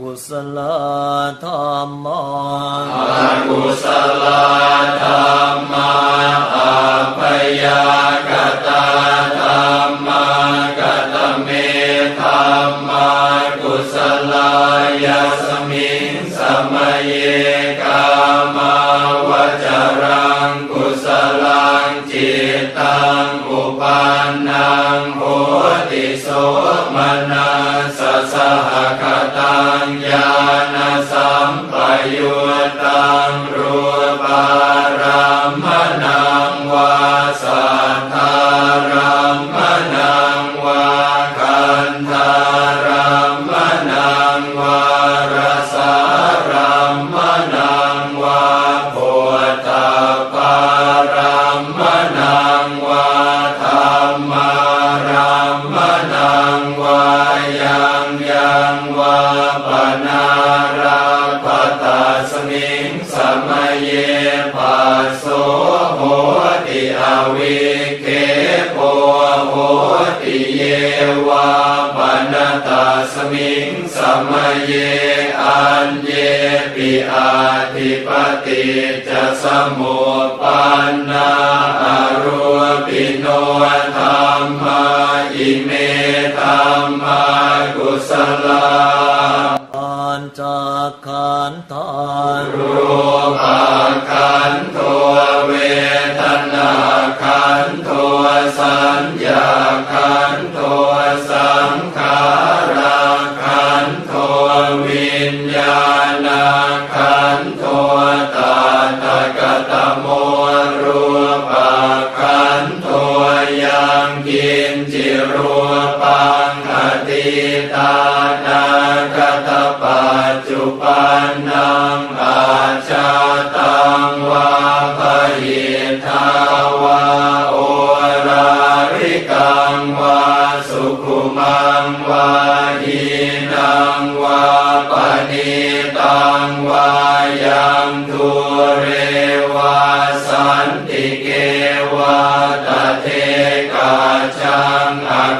กุศลธรรมะกุศลธรรมาอัปยากตาธรรมากตเมธรรมากุศลายาสมิงสมัยกามาวจารังกุศลังจิตตังอุปันนังโหติโสมนัสสะสหค ตังญา วาปนตาสมิงสมัยเยอันเยปิอาทิปติจะสมุปันนาอรูปิโนธรรมาอิเมธรรมากุศลาปัญจขันธารูปขันโทเวท งกินจิรูปังอติตานาคตปัจจุปันนังอาชาตังวาภหิทาวาโอราริกังวาสุขุมังวาหีนังวาปณิตังวายังทุเรวาสันติเกวาตเท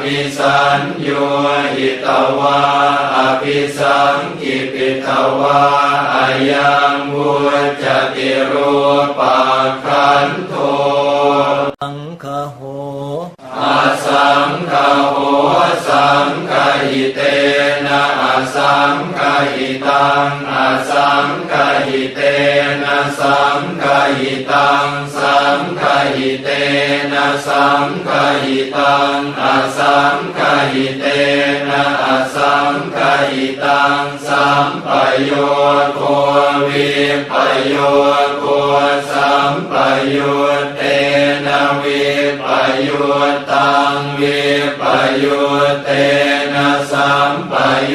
ภิสัญโยหิตวาอภิสังกิปิตวาอายังวุจติรูปังขันโท สังคหิเตนะสังคหิตังอาสังคหิเตนะอาสังคหิตังสัมปโยโควิปโยโคสัมปโยเตนะวิปโยตังวิปโยเตนะสัมปโย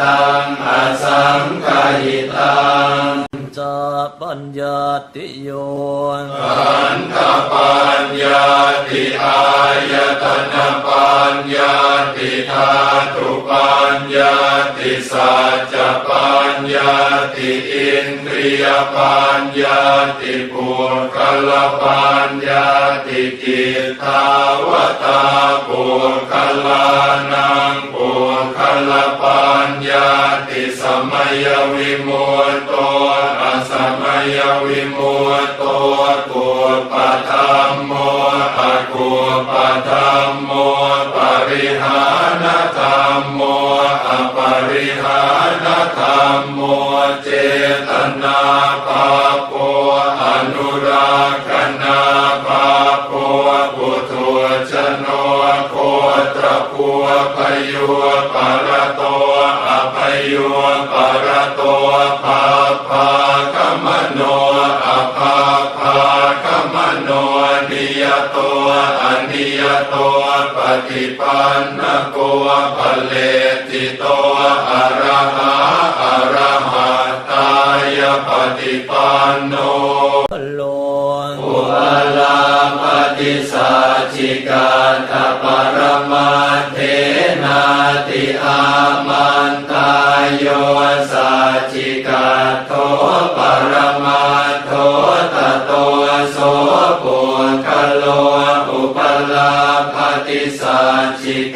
ตังอาสังคหิตัง ปัญญาติโยขันธปัญญาติอายตนะปัญญาติธาตุปัญญาติสัจจปัญญาติอินทรียปัญญาติปุคลปัญญาติกิตตาวตาปุคลานังปุคลปัญญาติสมัยวิมุตโตอส วิมุตโตกุปธรรมโมอกุปธรรมโมปริหานธรรมโมอปริหานธรรมโมเจตนาปาโปอนุราคณาปาโปปุถุชโนโคตรภูพยุปรโตอภยุปรโตภาภาคมโน อนิยโตปฏิปันนโกภเลติโตอะระหะอะระหะตายปฏิปันโน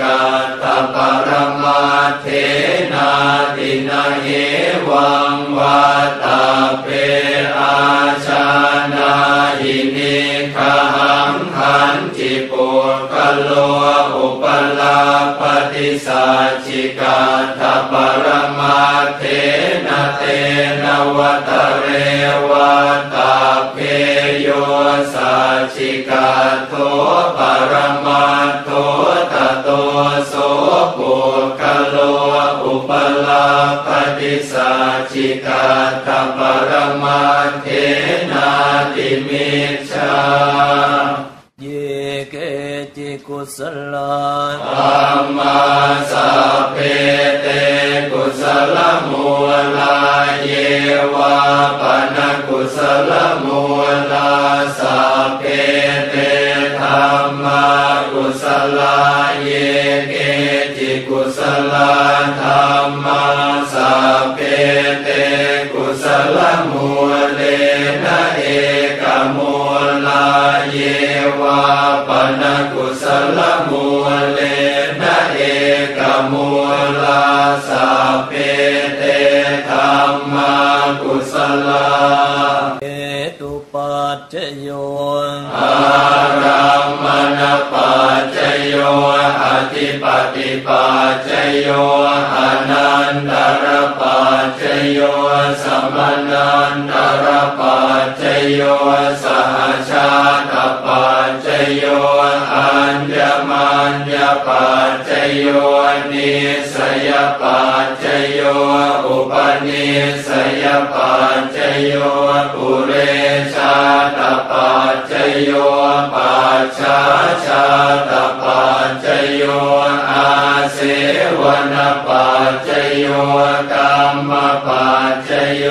กาตปรมาเทนาตินาเหวังวัตตาเปอาชานาหินิคหังขันจิปุกโลอุปลาปฏิสัจิกาทัปรมาเทนะเตนวัตเรวัตตาเพโยสัจจิกาโทปรมาโท ปฏิสัจจิกาตัปรมาเทนาติมิชฌาเยเกจิกุสลาธัมมาสัพเพเตกุสลมูลาเยวาิกุสลาธัมมาสัพเพเตกุสลมูเลนะเอกมูลาเยวาปนกุสลมูเลนะเอกมูลาสัพเพเตธัมมากุสลาเอตุปัจโย ธิปติปัจโยอนันตรปัจโยสมนันตรปัจโยสหชาตป มัญญปัจจโยนิสยปัจจโยอุปนิสยปัจจโยปุเรชาตปัจจโยปัจฉาชาตปัจจโยอาเสวนปัจจโยกรรมปัจจโย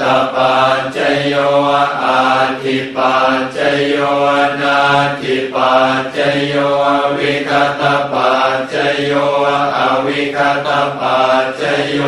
ตปัจจโยอาทิปัจจโยนาทิปัจจโยวิคตปัจจโยอวิคตปัจจโย